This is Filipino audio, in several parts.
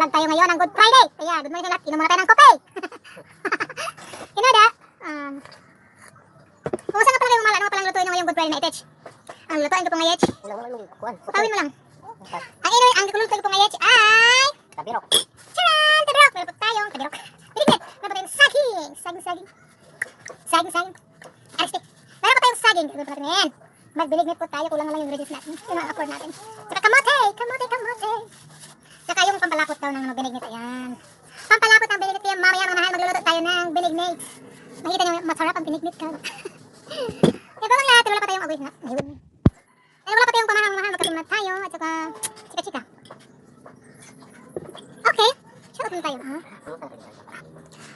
Mag-vlog tayo ngayon ng Good Friday. Kaya, good morning sa lahat. Inom muna tayo ng kape. Linoda, um, kung saan nga pala kayo umala, ano nga palang lutuin nyo ngayong Good Friday na itech? Ang lutuin ko lang kuan. tawin mo lang. Ang inoy, ang lutuin ko po ngayech ay... Kabirok. Charan! Tabirok! Meron po tayong tabirok. Pinigit! Meron po tayong saging! Saging, saging. Saging, saging. Ariste. Meron po tayong saging. Gagawin po natin yan. Magbinigit po tayo. Kulang na lang yung ingredients natin. Yun ang afford natin. Saka kamote! Kamote, kamote! Saka yung pampalapot daw ng ano, binignit. Ayan. Pampalapot ng binignit. Kaya mamaya mga mahal magluluto tayo ng binignit. Makita nyo, masarap ang binignit ka. Kaya pa lahat, wala pa tayong agoy na. Ayun. Eh, wala pa tayong pamahang mahal. Magkatunan tayo. At saka, chika-chika. Okay. Shout out tayo. Ha?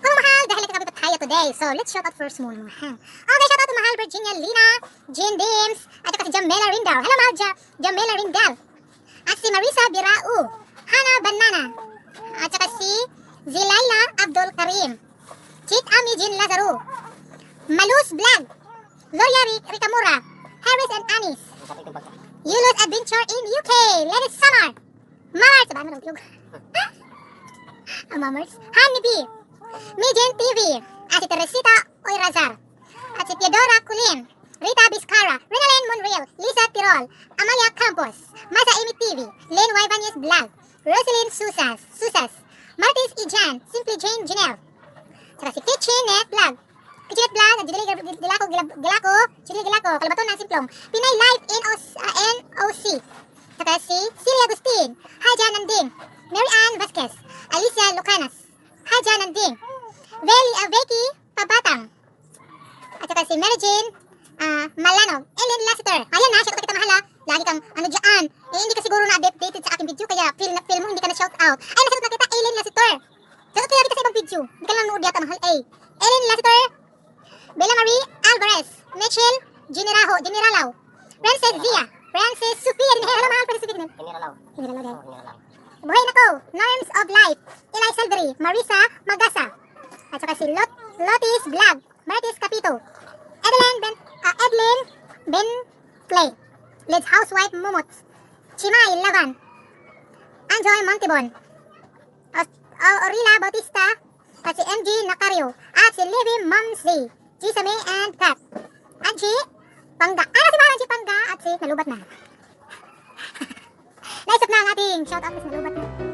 Mga mahal, dahil nagkakabi pa tayo today. So, let's shout out first muna. Ha? Okay, shout out to mahal Virginia Lina, Jean Dims, at saka si Jamela Rindal. Hello, mahal ja Jamela Rindal. At si Marisa Birao, Hana Banana, at saka si Zilaila Abdul Karim, Chit Ami Jean Lazaro, Malus Vlog, Loya Rick Rikamura, Harris and Anis, Yulus Adventure in UK, Latest Summer, Mars, Mamers, Honey Bee, Mijen TV, at si Teresita Oyrazar, at si Theodora Culin, Rita Biscara, Renalyn Monreal, Lisa Tirol, Amalia Campos, Masa Amy TV, Lynn Wybanez Vlog, Rosalyn Susas, Susas, Martis Ijan, Simply Jane Janelle, saka si Kitchenette Vlog, Kitchenette Vlog, at Jidili Gilako, Gilako, Jidili Gilako, Kalabaton ng Simplong, Pinay Live NOC, uh, NOC, saka si Celia Agustin, Haja Nanding, Mary Ann Vasquez, Alicia Lucanas, Haja Nanding, Veli uh, Vicky Pabatang, at saka si Mary Jane ah, Malanog, Ellen Lassiter. Ayan na, out kita mahal ha. Lagi kang ano dyan. Eh, hindi ka siguro na-updated sa aking video, kaya feel, na, feel mo hindi ka na-shout out. Ay, nasagot na kita, Ellen Lassiter. Out kaya kita sa ibang video. Hindi ka lang nanood yata mahal. Eh, Ellen Lassiter, Bella Marie Alvarez, Mitchell Generalaho, Generalaw, Princess Zia, Princess Sophia. Hello mahal, Princess Sophia. Generalaw din. Kiniralaw. Buhay na ko, Norms of Life, Eli Salvery, Marisa Magasa, at saka si Lot, Lotis Vlog, Martis Capito, Edeline Ben, uh, Edlin Ben Clay, Lids Housewife Mumuts, Chimay Lavan, Anjoy Montibon, Orila Bautista, at si MG Nacario, at si Livy Mumsy, Gisame and Kat, at si Pangga, ah, si Parang si Pangga, at si Nalubat na. Naisip na ang ating shout out sa Nalubat na.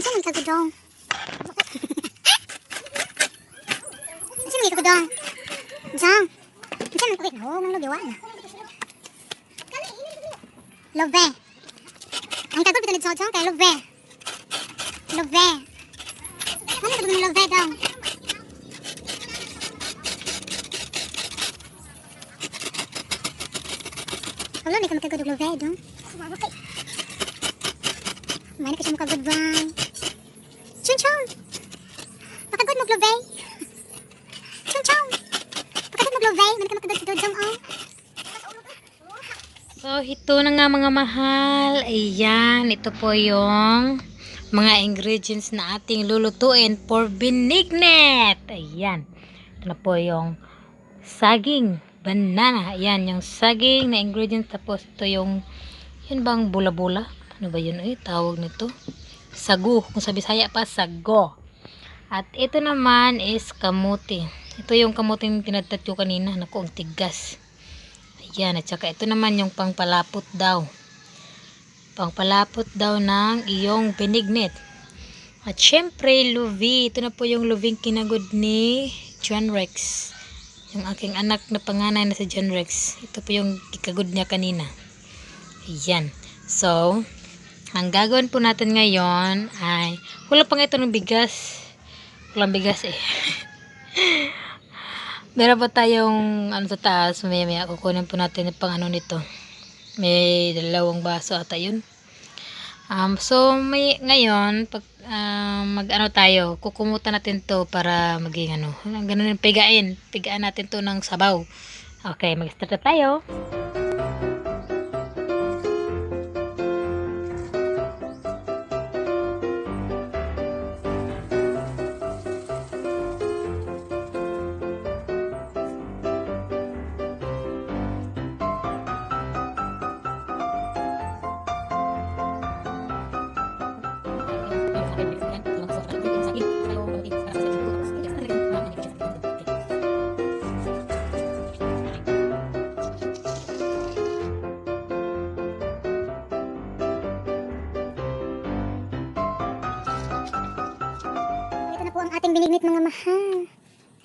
Sino may ko dong? Dong. Sino may ko? Oh, mang lubiwan. Love. Ang tagol bitanid sa dong kay love. Love. Ano sa mga love dong? Wala, hindi ka magkagod love dong. May na ka siya makagod bang. Chun chun. Makagod mo love. Chun chun. Makagod mo love. May ka makagod sa dong oh. So, ito na nga mga mahal. Ayan, ito po yung mga ingredients na ating lulutuin for binignet. Ayan. Ito na po yung saging banana. Ayan, yung saging na ingredients. Tapos ito yung, yun bang bula-bula? Ano ba yun? Eh, tawag nito. Sagu. Kung sa Bisaya pa, sago. At ito naman is kamuti. Ito yung kamuti yung tinadtat ko kanina. Naku, ang tigas. Ayan, at saka ito naman yung pangpalapot daw. Pangpalapot daw ng iyong benignet. At syempre, Luvi. Ito na po yung Luving kinagod ni John Rex. Yung aking anak na panganay na si John Rex. Ito po yung kikagod niya kanina. Ayan. So, ang gagawin po natin ngayon ay, wala pa nga ito ng bigas. Walang bigas eh. Meron pa tayong ano sa taas, may may kukunin po natin yung pang ano nito. May dalawang baso ata yun. Um, so may ngayon pag um, mag ano tayo, kukumutan natin to para maging ano, ganun yung pigain. Pigaan natin to ng sabaw. Okay, mag-start na tayo. Ang ating binignit mga mahal.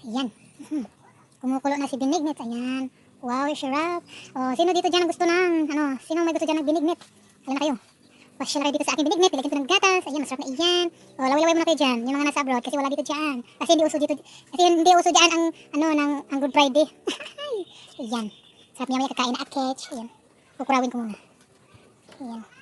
Ayan. Mhm. Kumukulo na si binignit. Ayan. Wow, sarap. O, sino dito dyan ang gusto ng, ano, sino may gusto dyan ng binignit? Ayan na kayo. Pasya na kayo dito sa aking binignit. Pilagyan ko ng gatas. Ayan, masarap na iyan. O, laway-laway muna kayo dyan. Yung mga nasa abroad. Kasi wala dito dyan. Kasi hindi uso dito. Kasi hindi uso dyan ang, ano, ng, ang Good Friday. Ayan. Sarap niya may kakain na akech. Ayan. Kukurawin ko muna. Ayan.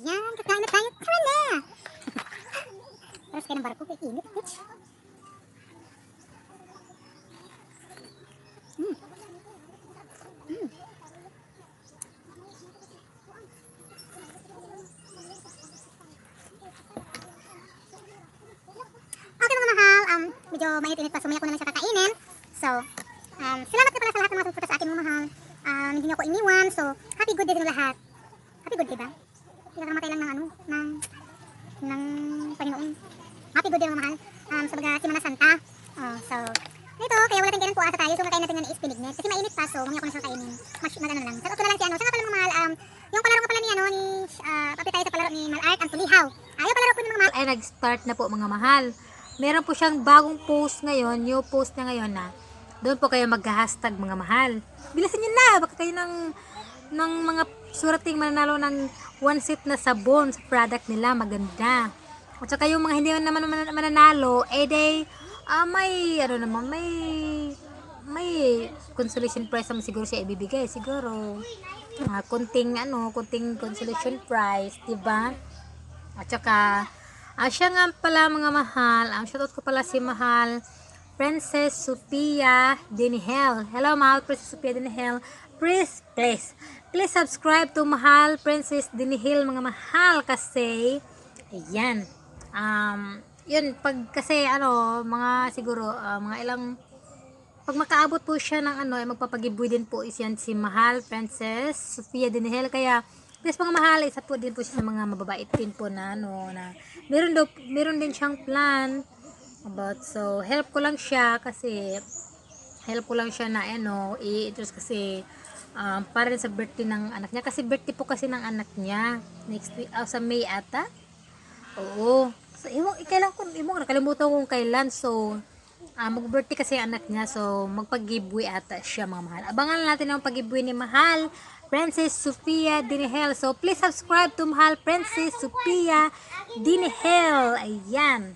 Yan, kakain na tayo. Tara na! Tapos kayo ng barko, kay init. Mainit-init pa, sumaya ko naman siya kakainin. So, um, salamat ka pala sa lahat ng mga suporta sa akin mga mahal. Um, hindi niyo ako iniwan, so happy good day din lahat. Happy good day ba? Pinakamatay lang ng ano, ng, ng Panginoon. Happy good day mga mahal. Um, sa baga, Simana Santa. Oh, so, ito, kaya wala tayong ganun puasa tayo. So, kakain natin ng ispinignet. Kasi mainit pa, so, mamaya ko na siya kainin. Mas, mag ano lang. Sa na lang si ano. Sa pala mga mahal, um, yung palaro ko pala ni, ano, ni, uh, papi tayo sa palaro ni Malart, ang tulihaw. Ayaw palaro ko ni mga mahal. ay nag-start na po mga mahal. Meron po siyang bagong post ngayon, new post niya ngayon na doon po kayo mag-hashtag mga mahal. Bilisan niyo na, baka kayo ng, ng mga surating mananalo ng one set na sabon sa product nila, maganda. At saka yung mga hindi naman man- mananalo, eh day, ah, may, ano naman, may, may consolation prize naman siguro siya ibibigay. Siguro, ah, kunting, ano, kunting consolation prize, di ba? At saka, ah, siya nga pala mga mahal, ang shoutout ko pala si mahal, Princess Sophia Dinihel. Hello mahal, Princess Sophia Dinihel. Please, please, please subscribe to mahal Princess Dinihel mga mahal kasi, ayan, um, yun, pag kasi ano, mga siguro, ah, mga ilang pag makaabot po siya ng ano, ay magpapagiveaway din po is yan si Mahal Princess Sophia Dinihel. Kaya, Please mga mahal, isa po din po siya sa mga mababait din po na ano na meron daw meron din siyang plan about so help ko lang siya kasi help ko lang siya na ano i-interest kasi um, para sa birthday ng anak niya. Kasi birthday po kasi ng anak niya next week ah, sa May ata. Oo. So imo kailan ko imo nakalimutan kung kailan. So ah mag-birthday kasi anak niya. So magpag-giveaway ata siya mga mahal. Abangan natin ang pag-giveaway ni Mahal Princess Sofia Dinihel so please subscribe to Mahal Princess Sofia Dinihel ayan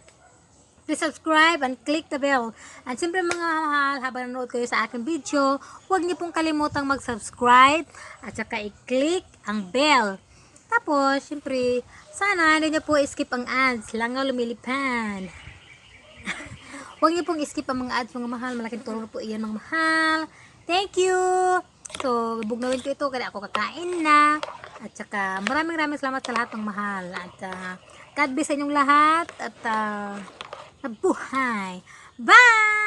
Please subscribe and click the bell. And siyempre mga mahal, habang nanonood kayo sa aking video, huwag niyo pong kalimutang mag-subscribe at saka i-click ang bell. Tapos, siyempre, sana hindi niyo po skip ang ads. Langaw lumilipan. huwag niyo pong skip ang mga ads mga mahal. Malaking tulong po iyan mga mahal. Thank you! So, bugnawin ko ito kaya ako kakain na. At saka, maraming maraming salamat sa lahat ng mahal. At uh, God bless sa inyong lahat. At uh, Mabuhay! Bye!